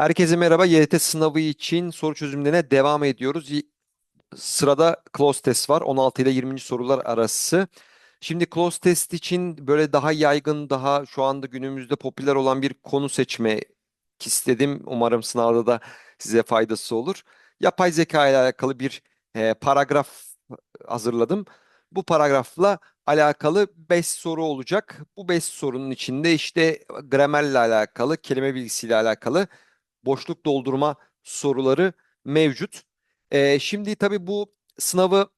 Herkese merhaba. YT sınavı için soru çözümlerine devam ediyoruz. Sırada close test var. 16 ile 20. sorular arası. Şimdi close test için böyle daha yaygın, daha şu anda günümüzde popüler olan bir konu seçmek istedim. Umarım sınavda da size faydası olur. Yapay zeka ile alakalı bir e, paragraf hazırladım. Bu paragrafla alakalı 5 soru olacak. Bu 5 sorunun içinde işte gramerle alakalı, kelime bilgisiyle alakalı boşluk doldurma soruları mevcut. Ee, şimdi tabii bu sınavı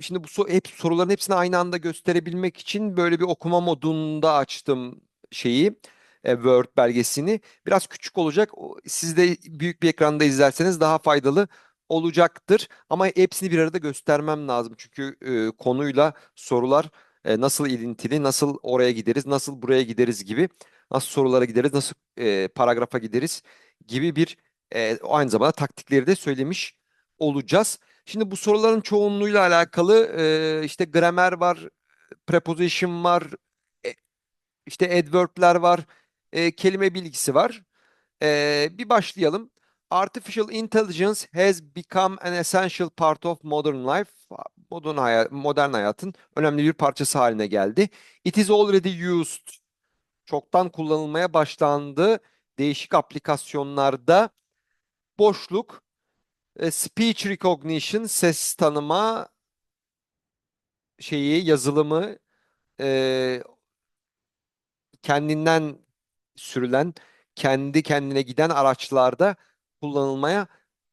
şimdi bu so- hep soruların hepsini aynı anda gösterebilmek için böyle bir okuma modunda açtım şeyi e, Word belgesini. Biraz küçük olacak. Siz de büyük bir ekranda izlerseniz daha faydalı olacaktır. Ama hepsini bir arada göstermem lazım. Çünkü e, konuyla sorular e, nasıl ilintili, nasıl oraya gideriz, nasıl buraya gideriz gibi, nasıl sorulara gideriz, nasıl e, paragrafa gideriz gibi bir e, aynı zamanda taktikleri de söylemiş olacağız. Şimdi bu soruların çoğunluğuyla alakalı e, işte gramer var, preposition var, e, işte adverb'ler var, e, kelime bilgisi var. E, bir başlayalım. Artificial intelligence has become an essential part of modern life. Modern, hayat, modern hayatın önemli bir parçası haline geldi. It is already used. Çoktan kullanılmaya başlandı. Değişik aplikasyonlarda boşluk, e, speech recognition, ses tanıma şeyi, yazılımı, e, kendinden sürülen, kendi kendine giden araçlarda kullanılmaya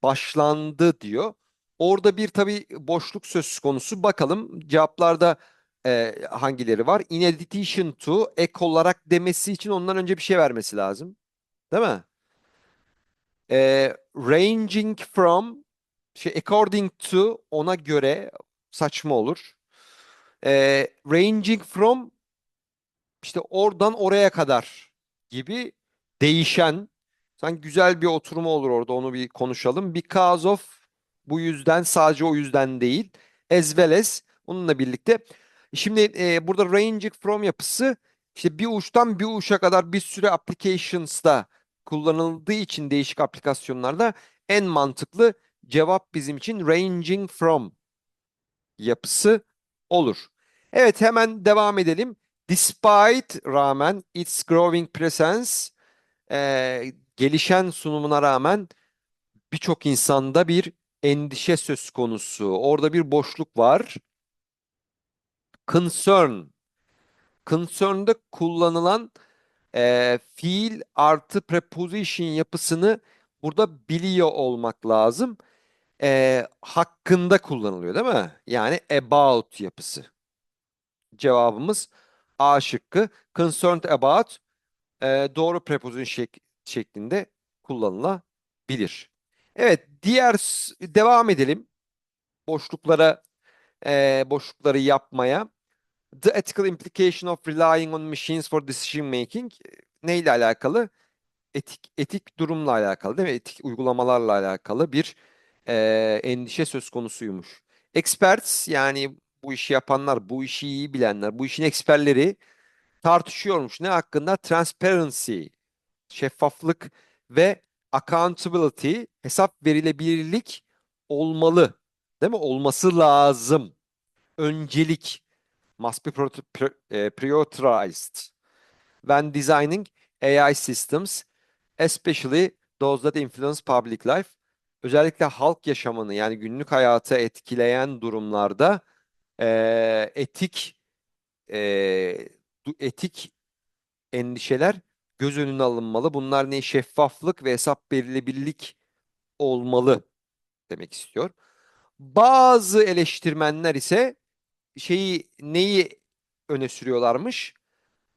başlandı diyor. Orada bir tabii boşluk söz konusu. Bakalım cevaplarda e, hangileri var? In addition to, ek olarak demesi için ondan önce bir şey vermesi lazım. Değil mi? E, ranging from, şey, according to, ona göre saçma olur. E, ranging from işte oradan oraya kadar gibi değişen sanki güzel bir oturumu olur orada onu bir konuşalım. Because of bu yüzden sadece o yüzden değil. As well as onunla birlikte. Şimdi e, burada ranging from yapısı işte bir uçtan bir uça kadar bir sürü applications'da kullanıldığı için değişik aplikasyonlarda en mantıklı cevap bizim için ranging from yapısı olur. Evet hemen devam edelim. Despite rağmen its growing presence eee, gelişen sunumuna rağmen birçok insanda bir endişe söz konusu. Orada bir boşluk var. Concern. Concern'da kullanılan eee, fiil artı preposition yapısını burada biliyor olmak lazım. Eee, hakkında kullanılıyor değil mi? Yani about yapısı. Cevabımız A şıkkı. Concerned about e, doğru preposition şek- şeklinde kullanılabilir. Evet, diğer devam edelim. Boşluklara e, boşlukları yapmaya. The ethical implication of relying on machines for decision making e, neyle alakalı? Etik etik durumla alakalı değil mi? Etik uygulamalarla alakalı bir e, endişe söz konusuymuş. Experts yani bu işi yapanlar, bu işi iyi bilenler, bu işin eksperleri tartışıyormuş. Ne hakkında? Transparency, şeffaflık ve accountability, hesap verilebilirlik olmalı. Değil mi? Olması lazım. Öncelik must be eh, prioritized when designing AI systems, especially those that influence public life. Özellikle halk yaşamını yani günlük hayatı etkileyen durumlarda eee, etik du- etik endişeler göz önüne alınmalı. Bunlar ne? Şeffaflık ve hesap verilebilirlik olmalı demek istiyor. Bazı eleştirmenler ise şeyi neyi öne sürüyorlarmış?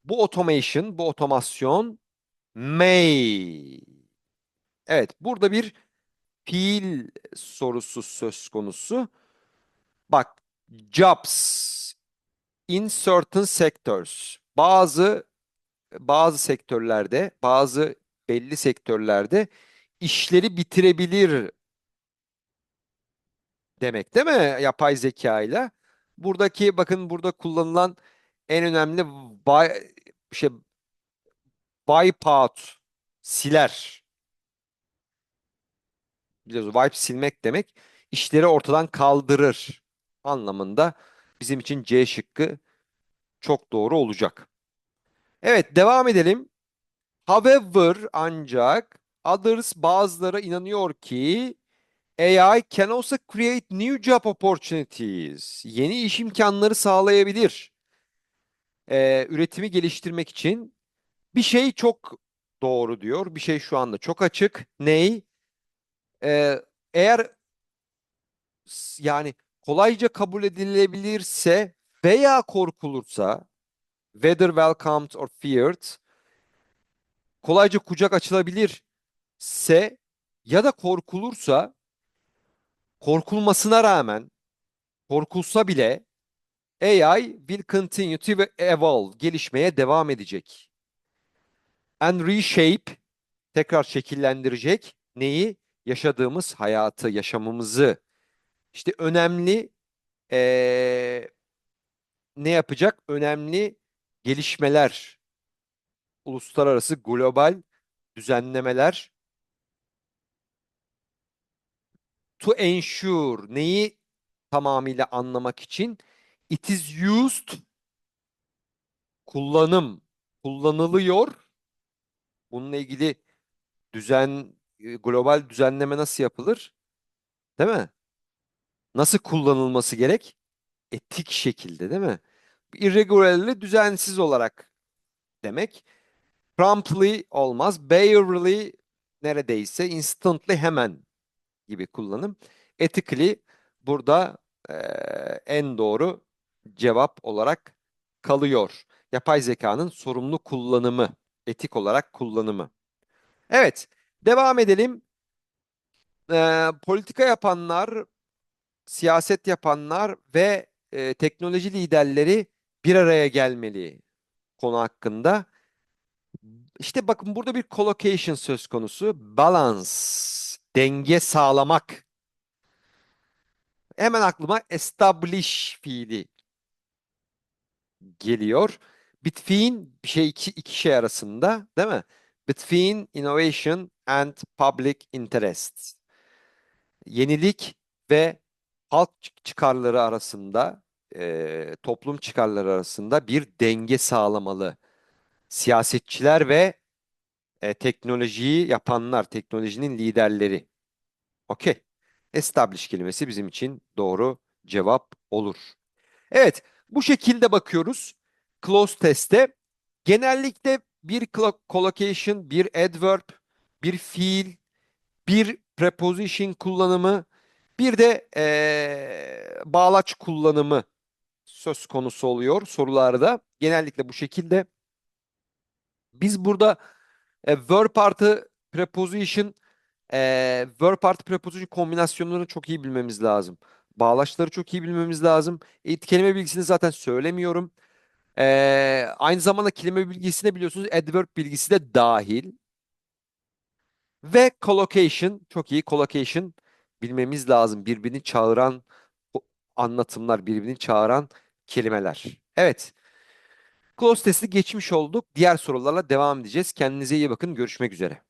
Bu automation, bu otomasyon may. Evet, burada bir fiil sorusu söz konusu. Bak, jobs in certain sectors. Bazı bazı sektörlerde, bazı belli sektörlerde işleri bitirebilir demek değil mi? Yapay zeka ile. Buradaki bakın burada kullanılan en önemli wi- şey wipe out siler. Biliyoruz wipe silmek demek. İşleri ortadan kaldırır anlamında. Bizim için C şıkkı çok doğru olacak. Evet devam edelim. However ancak others bazıları inanıyor ki AI can also create new job opportunities. Yeni iş imkanları sağlayabilir. Ee, üretimi geliştirmek için bir şey çok doğru diyor. Bir şey şu anda çok açık. Ney? Ee, eğer yani kolayca kabul edilebilirse veya korkulursa whether welcomed or feared kolayca kucak açılabilirse ya da korkulursa korkulmasına rağmen korkulsa bile AI will continue to evolve, gelişmeye devam edecek. And reshape, tekrar şekillendirecek neyi? Yaşadığımız hayatı, yaşamımızı. İşte önemli eee, ne yapacak? Önemli gelişmeler, uluslararası global düzenlemeler to ensure neyi tamamıyla anlamak için it is used kullanım kullanılıyor. Bununla ilgili düzen e, global düzenleme nasıl yapılır? Değil mi? Nasıl kullanılması gerek? Etik şekilde değil mi? Irregularly düzensiz olarak demek. Promptly olmaz. Barely neredeyse instantly hemen gibi kullanım. Ethically burada eee, en doğru cevap olarak kalıyor. Yapay zekanın sorumlu kullanımı, etik olarak kullanımı. Evet, devam edelim. Eee, politika yapanlar, siyaset yapanlar ve e, teknoloji liderleri bir araya gelmeli konu hakkında. İşte bakın burada bir collocation söz konusu. Balance, denge sağlamak. Hemen aklıma establish fiili geliyor. Between bir şey iki, iki şey arasında değil mi? Between innovation and public interest. Yenilik ve halk çıkarları arasında, e, toplum çıkarları arasında bir denge sağlamalı. Siyasetçiler ve e, teknolojiyi yapanlar, teknolojinin liderleri. Okey. Establish kelimesi bizim için doğru cevap olur. Evet, bu şekilde bakıyoruz. Close test'te. Genellikle bir collocation, bir adverb, bir fiil, bir preposition kullanımı, bir de eee, bağlaç kullanımı söz konusu oluyor sorularda. Genellikle bu şekilde. Biz burada e, verb artı preposition, e, verb artı preposition kombinasyonlarını çok iyi bilmemiz lazım. Bağlaçları çok iyi bilmemiz lazım. E, kelime bilgisini zaten söylemiyorum. E, aynı zamanda kelime bilgisine biliyorsunuz adverb bilgisi de dahil. Ve collocation, çok iyi collocation bilmemiz lazım. Birbirini çağıran anlatımlar, birbirini çağıran kelimeler. Evet. Close testi geçmiş olduk. Diğer sorularla devam edeceğiz. Kendinize iyi bakın. Görüşmek üzere.